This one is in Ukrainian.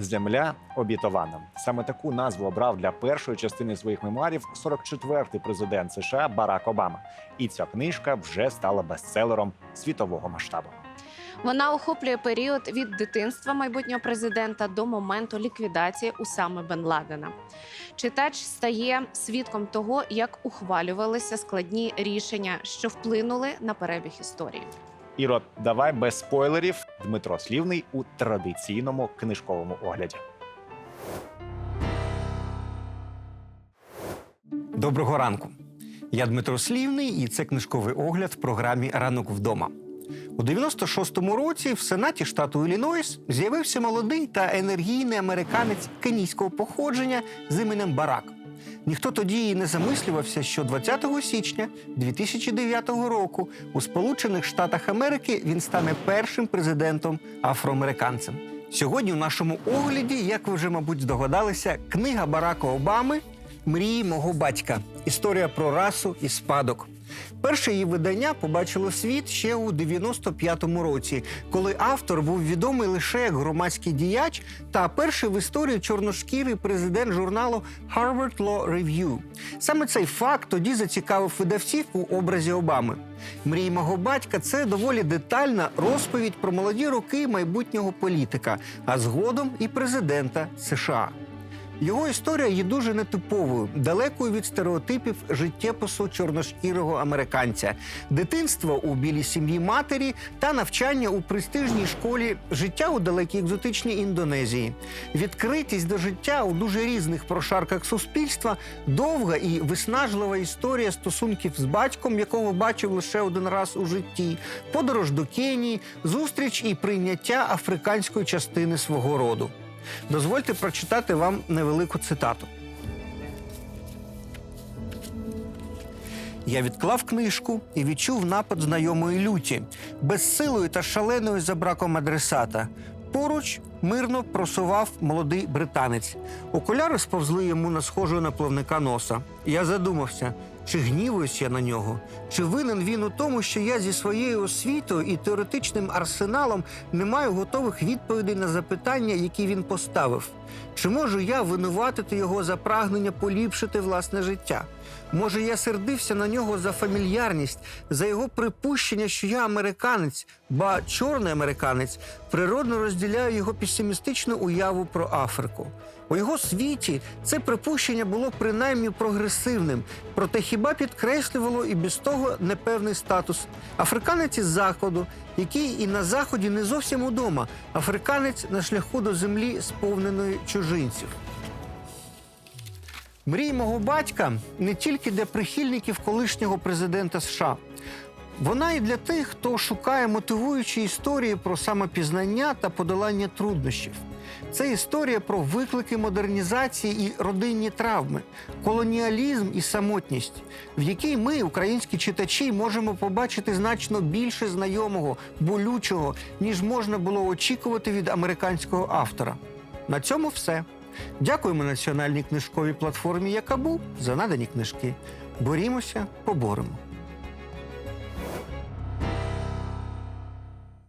Земля обітована. Саме таку назву обрав для першої частини своїх мемуарів 44-й президент США Барак Обама. І ця книжка вже стала бестселером світового масштабу. Вона охоплює період від дитинства майбутнього президента до моменту ліквідації Усами Бен Ладена. Читач стає свідком того, як ухвалювалися складні рішення, що вплинули на перебіг історії. Іро, давай без спойлерів. Дмитро Слівний у традиційному книжковому огляді. Доброго ранку. Я Дмитро Слівний, і це книжковий огляд в програмі Ранок вдома. У 96-му році в Сенаті штату Іллінойс з'явився молодий та енергійний американець кенійського походження з іменем Барак. Ніхто тоді і не замислювався, що 20 січня 2009 року у Сполучених Штатах Америки він стане першим президентом афроамериканцем. Сьогодні у нашому огляді, як ви вже, мабуть, здогадалися, книга Барака Обами Мрії мого батька. Історія про расу і спадок. Перше її видання побачило світ ще у 95-му році, коли автор був відомий лише як громадський діяч та перший в історії чорношкірий президент журналу Harvard Law Review. Саме цей факт тоді зацікавив видавців у образі Обами. Мрії мого батька це доволі детальна розповідь про молоді роки майбутнього політика, а згодом і президента США. Його історія є дуже нетиповою, далекою від стереотипів життєпису чорношкірого американця, дитинство у білій сім'ї матері та навчання у престижній школі життя у далекій екзотичній Індонезії, відкритість до життя у дуже різних прошарках суспільства, довга і виснажлива історія стосунків з батьком, якого бачив лише один раз у житті, подорож до Кенії, зустріч і прийняття африканської частини свого роду. Дозвольте прочитати вам невелику цитату. Я відклав книжку і відчув напад знайомої люті, безсилою та шаленою за браком адресата. Поруч мирно просував молодий британець. Окуляри сповзли йому на схожого на плавника носа. Я задумався, чи гнівуюсь я на нього, чи винен він у тому, що я зі своєю освітою і теоретичним арсеналом не маю готових відповідей на запитання, які він поставив. Чи можу я винуватити його за прагнення поліпшити власне життя? Може, я сердився на нього за фамільярність, за його припущення, що я американець, ба чорний американець, природно розділяю його песимістичну уяву про Африку. У його світі це припущення було принаймні прогресивним, проте хіба підкреслювало і без того непевний статус африканець із заходу, який і на заході не зовсім удома, африканець на шляху до землі, сповненої чужинців. Мрій мого батька не тільки для прихильників колишнього президента США. Вона і для тих, хто шукає мотивуючі історії про самопізнання та подолання труднощів. Це історія про виклики модернізації і родинні травми, колоніалізм і самотність, в якій ми, українські читачі, можемо побачити значно більше знайомого, болючого, ніж можна було очікувати від американського автора. На цьому все. Дякуємо національній книжковій платформі Якабу за надані книжки. Борімося, поборемо.